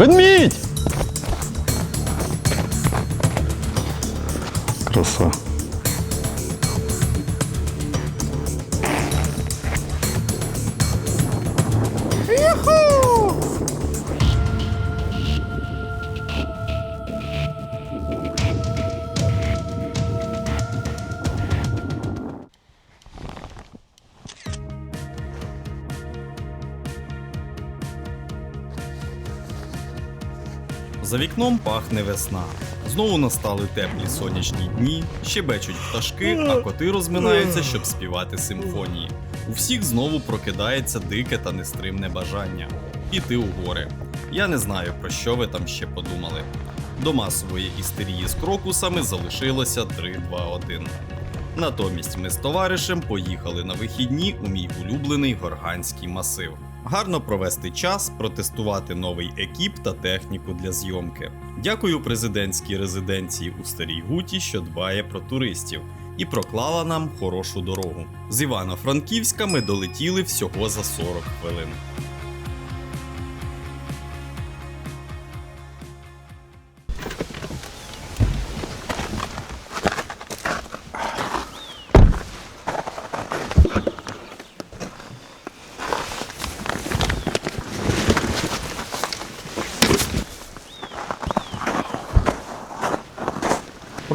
Ведмідь! Краса. За вікном пахне весна. Знову настали теплі сонячні дні, щебечуть пташки, а коти розминаються, щоб співати симфонії. У всіх знову прокидається дике та нестримне бажання піти у гори. Я не знаю, про що ви там ще подумали. До масової істерії з крокусами залишилося 3-2-1. Натомість ми з товаришем поїхали на вихідні у мій улюблений горганський масив. Гарно провести час, протестувати новий екіп та техніку для зйомки. Дякую президентській резиденції у Старій Гуті, що дбає про туристів і проклала нам хорошу дорогу. З Івано-Франківська ми долетіли всього за 40 хвилин.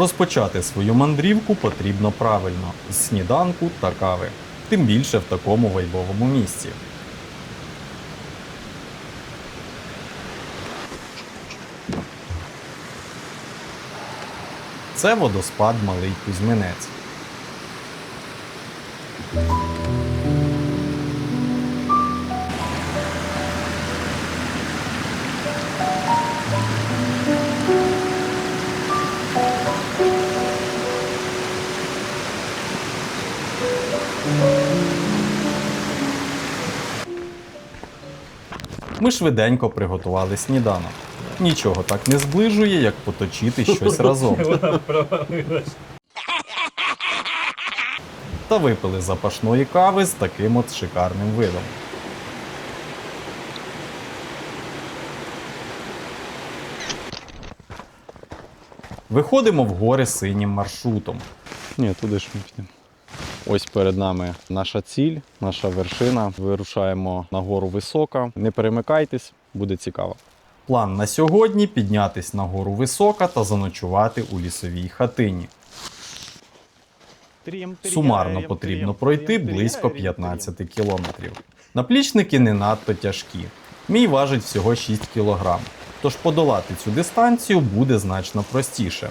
Розпочати свою мандрівку потрібно правильно з сніданку та кави, тим більше в такому вайбовому місці. Це водоспад Малий Кузьминець. Ми швиденько приготували сніданок. Нічого так не зближує, як поточити щось разом. Та випили запашної кави з таким от шикарним видом. Виходимо в гори синім маршрутом. Ні, туди ж ми підемо. Ось перед нами наша ціль, наша вершина. Вирушаємо на гору висока. Не перемикайтесь, буде цікаво. План на сьогодні піднятись на гору висока та заночувати у лісовій хатині. Сумарно потрібно пройти близько 15 кілометрів. Наплічники не надто тяжкі. Мій важить всього 6 кг. Тож подолати цю дистанцію буде значно простіше.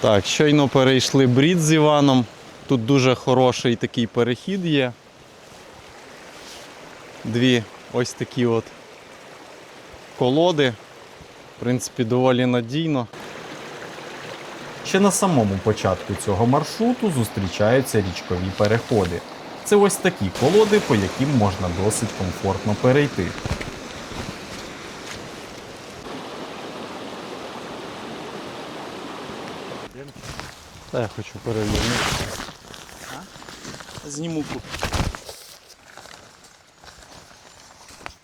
Так, щойно перейшли брід з Іваном. Тут дуже хороший такий перехід є. Дві ось такі от колоди. В принципі, доволі надійно. Ще на самому початку цього маршруту зустрічаються річкові переходи. Це ось такі колоди, по яким можна досить комфортно перейти. Та я хочу перевернути. Зніму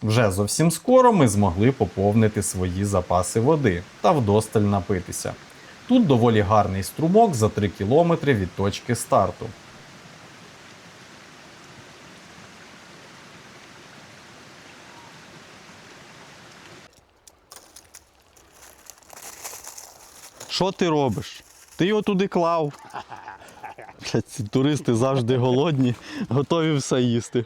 Вже зовсім скоро ми змогли поповнити свої запаси води та вдосталь напитися. Тут доволі гарний струмок за 3 кілометри від точки старту. Що ти робиш? Ти його туди клав. Блядь, ці туристи завжди голодні, готові все їсти.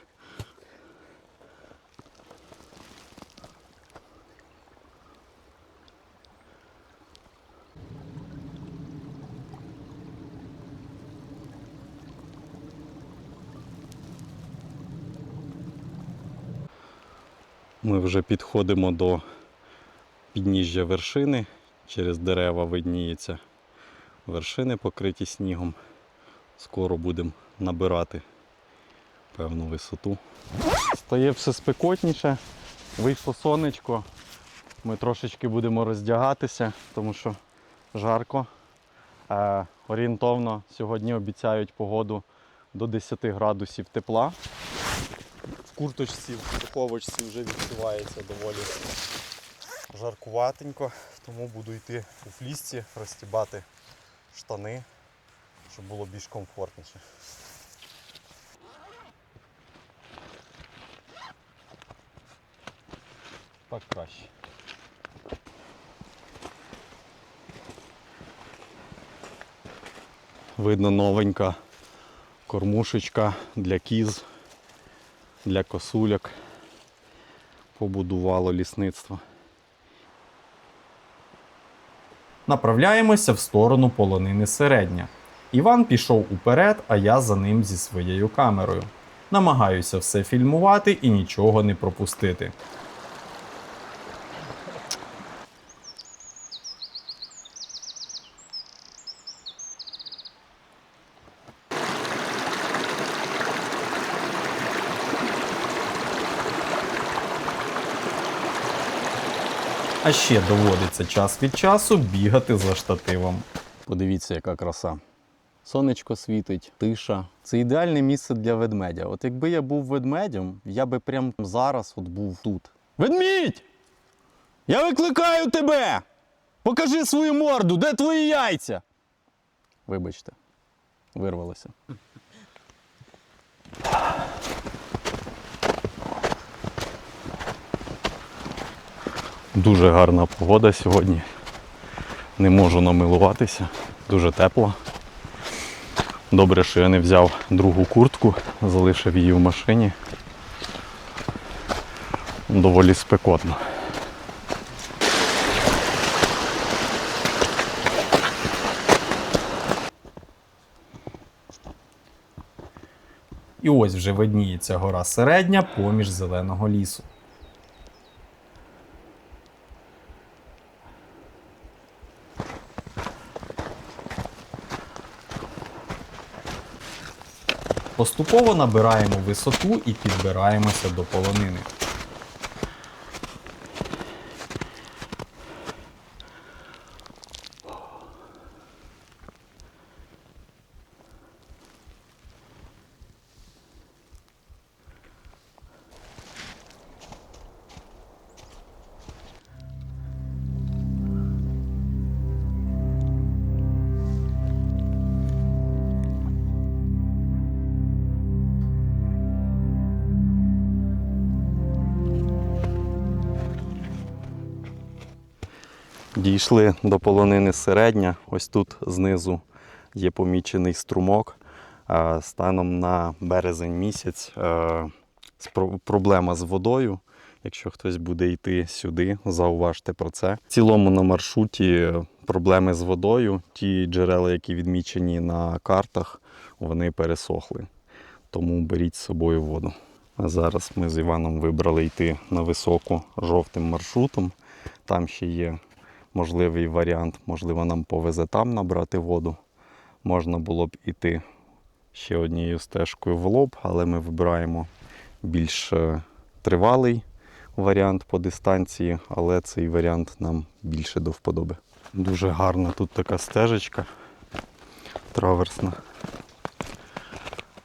Ми вже підходимо до підніжжя вершини. Через дерева видніється. Вершини покриті снігом. Скоро будемо набирати певну висоту. Стає все спекотніше, вийшло сонечко. Ми трошечки будемо роздягатися, тому що жарко. Е, орієнтовно сьогодні обіцяють погоду до 10 градусів тепла. В курточці, в духовочці вже відчувається доволі жаркуватенько, тому буду йти у флісці, розстібати штани, щоб було більш комфортніше. Так краще. Видно новенька кормушечка для кіз, для косуляк. Побудувало лісництво. Направляємося в сторону полонини середня. Іван пішов уперед, а я за ним зі своєю камерою. Намагаюся все фільмувати і нічого не пропустити. А ще доводиться час від часу бігати за штативом. Подивіться, яка краса. Сонечко світить, тиша. Це ідеальне місце для ведмедя. От якби я був ведмедем, я би прямо зараз от був тут. Ведмідь! Я викликаю тебе! Покажи свою морду, де твої яйця? Вибачте, вирвалося. Дуже гарна погода сьогодні. Не можу намилуватися, дуже тепло. Добре, що я не взяв другу куртку, залишив її в машині. Доволі спекотно. І ось вже видніється гора середня поміж зеленого лісу. Поступово набираємо висоту і підбираємося до полонини. Дійшли до полонини середня. Ось тут знизу є помічений струмок. Е, Станом на березень місяць е, проблема з водою. Якщо хтось буде йти сюди, зауважте про це. В цілому на маршруті проблеми з водою. Ті джерела, які відмічені на картах, вони пересохли. Тому беріть з собою воду. А зараз ми з Іваном вибрали йти на високу жовтим маршрутом. Там ще є можливий варіант, можливо, нам повезе там набрати воду. Можна було б іти ще однією стежкою в лоб, але ми вибираємо більш е, тривалий варіант по дистанції, але цей варіант нам більше до вподоби. Дуже гарна тут така стежечка траверсна.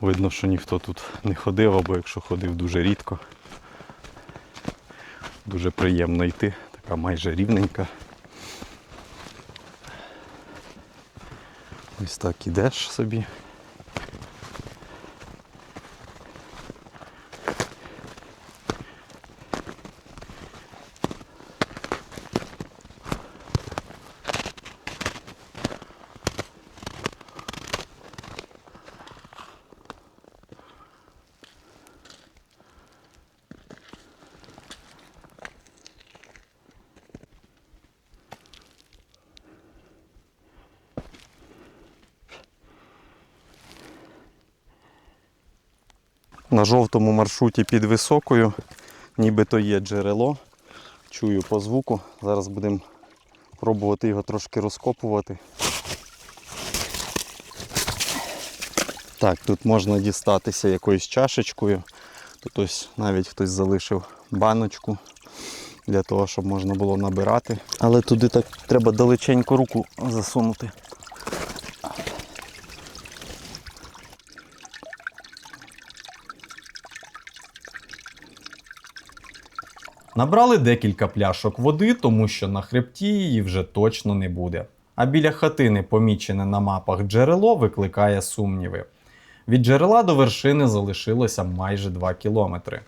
Видно, що ніхто тут не ходив, або якщо ходив дуже рідко. Дуже приємно йти, така майже рівненька. Ось так ідеш собі. На жовтому маршруті під високою, нібито є джерело. Чую по звуку. Зараз будемо пробувати його трошки розкопувати. Так, тут можна дістатися якоюсь чашечкою. Тут ось навіть хтось залишив баночку для того, щоб можна було набирати. Але туди так треба далеченько руку засунути. Набрали декілька пляшок води, тому що на хребті її вже точно не буде. А біля хатини, помічене на мапах джерело, викликає сумніви. Від джерела до вершини залишилося майже 2 кілометри.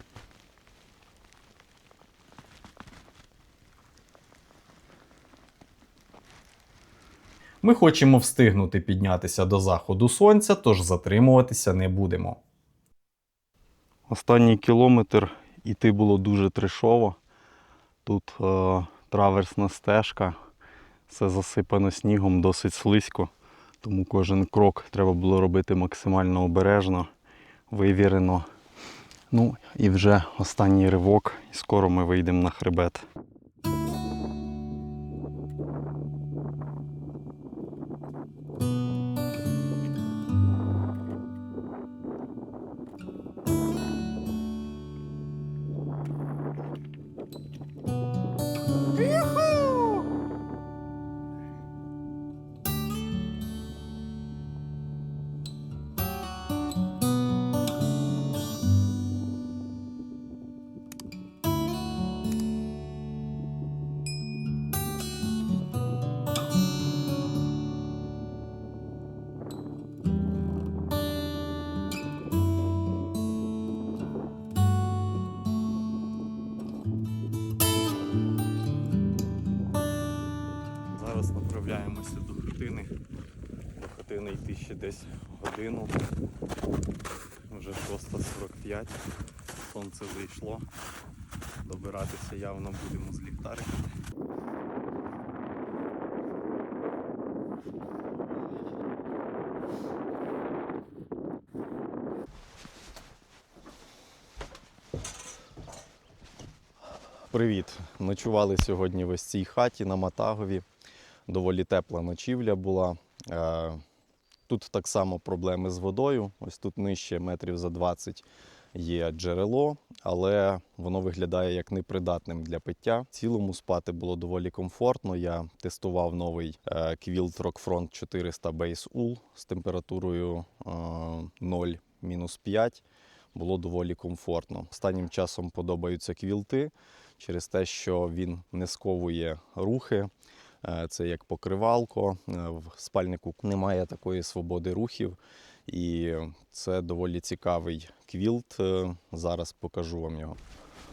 Ми хочемо встигнути піднятися до заходу сонця, тож затримуватися не будемо. Останній кілометр іти було дуже трешово. Тут е, траверсна стежка, все засипано снігом, досить слизько. Тому кожен крок треба було робити максимально обережно, вивірено. Ну і вже останній ривок, і скоро ми вийдемо на хребет. До хатини йти ще десь годину. Вже 6.45. Сонце зайшло. Добиратися явно будемо з ліхтариками. Привіт! Ночували сьогодні в ось цій хаті на Матагові. Доволі тепла ночівля була. Е, Тут так само проблеми з водою. Ось тут нижче метрів за 20 є джерело, але воно виглядає як непридатним для пиття. В цілому спати було доволі комфортно. Я тестував новий е, Quilt Rockfront 400 Base Wool з температурою е, 0-5. Було доволі комфортно. Останнім часом подобаються квілти через те, що він не сковує рухи. Е, Це як покривалко. Е, В спальнику немає такої свободи рухів. І це доволі цікавий квілт. Е, Зараз покажу вам його.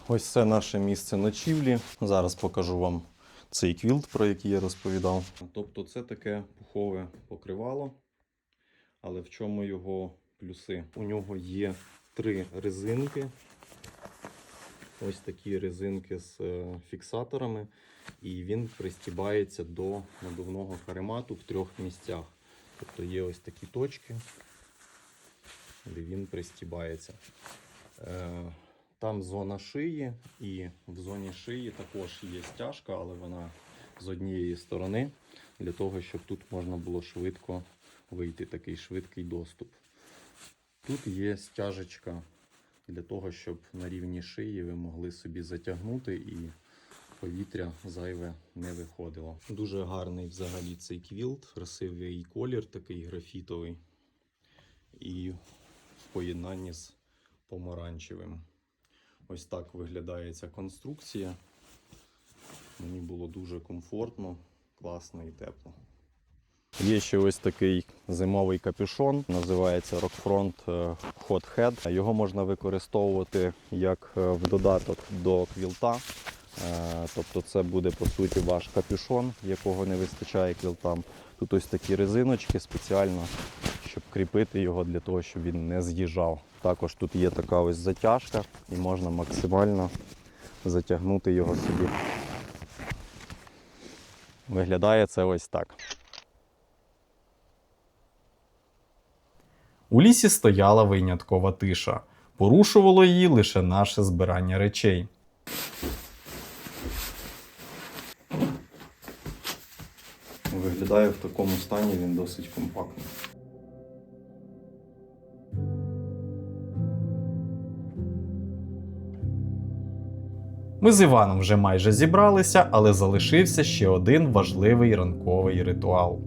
Ось це наше місце ночівлі. Зараз покажу вам цей квілт, про який я розповідав. Тобто це таке пухове покривало. Але в чому його плюси? У нього є три резинки. Ось такі резинки з фіксаторами, і він пристібається до надувного каремату в трьох місцях. Тобто є ось такі точки, де він пристібається. Е, Там зона шиї, і в зоні шиї також є стяжка, але вона з однієї сторони, для того, щоб тут можна було швидко вийти, такий швидкий доступ. Тут є стяжечка для того, щоб на рівні шиї ви могли собі затягнути і повітря зайве не виходило. Дуже гарний взагалі цей квілт, красивий колір, такий графітовий. І в поєднанні з помаранчевим. Ось так виглядає ця конструкція. Мені було дуже комфортно, класно і тепло. Є ще ось такий зимовий капюшон, називається Rockfront е, Hot Head. Його можна використовувати як е, в додаток до квілта. Е, Тобто це буде по суті ваш капюшон, якого не вистачає квілтам. Тут ось такі резиночки спеціально, щоб кріпити його для того, щоб він не з'їжджав. Також тут є така ось затяжка і можна максимально затягнути його собі. Виглядає це ось так. У лісі стояла виняткова тиша. Порушувало її лише наше збирання речей. Виглядає в такому стані він досить компактний. Ми з Іваном вже майже зібралися, але залишився ще один важливий ранковий ритуал.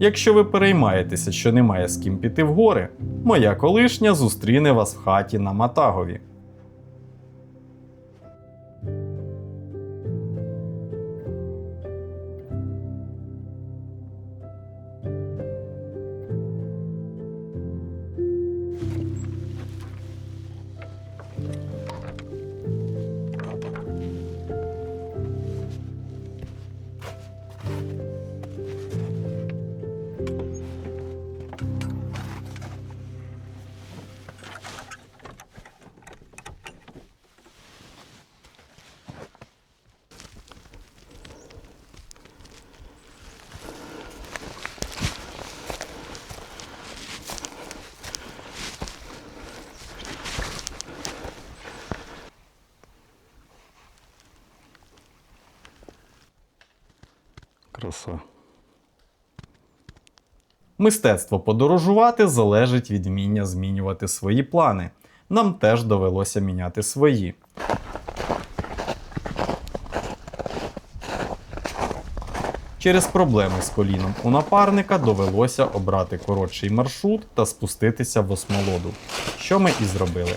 Якщо ви переймаєтеся, що немає з ким піти в гори, моя колишня зустріне вас в хаті на Матагові. Краса. Мистецтво подорожувати залежить від вміння змінювати свої плани. Нам теж довелося міняти свої. Через проблеми з коліном у напарника довелося обрати коротший маршрут та спуститися в осмолоду, що ми і зробили.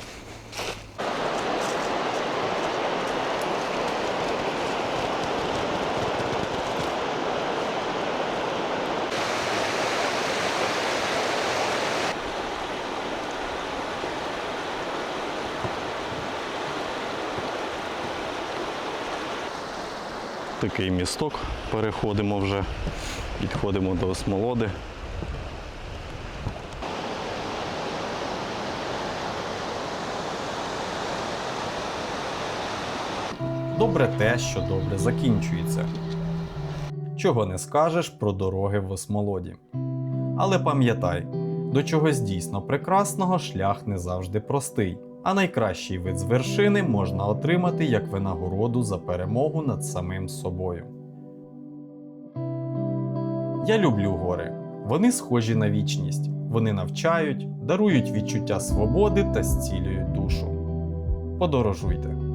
Такий місток переходимо вже, підходимо до осмолоди. Добре те, що добре закінчується. Чого не скажеш про дороги в осмолоді. Але пам'ятай, до чогось дійсно прекрасного шлях не завжди простий, а найкращий вид з вершини можна отримати як винагороду за перемогу над самим собою. Я люблю гори. Вони схожі на вічність. Вони навчають, дарують відчуття свободи та зцілюють душу. Подорожуйте.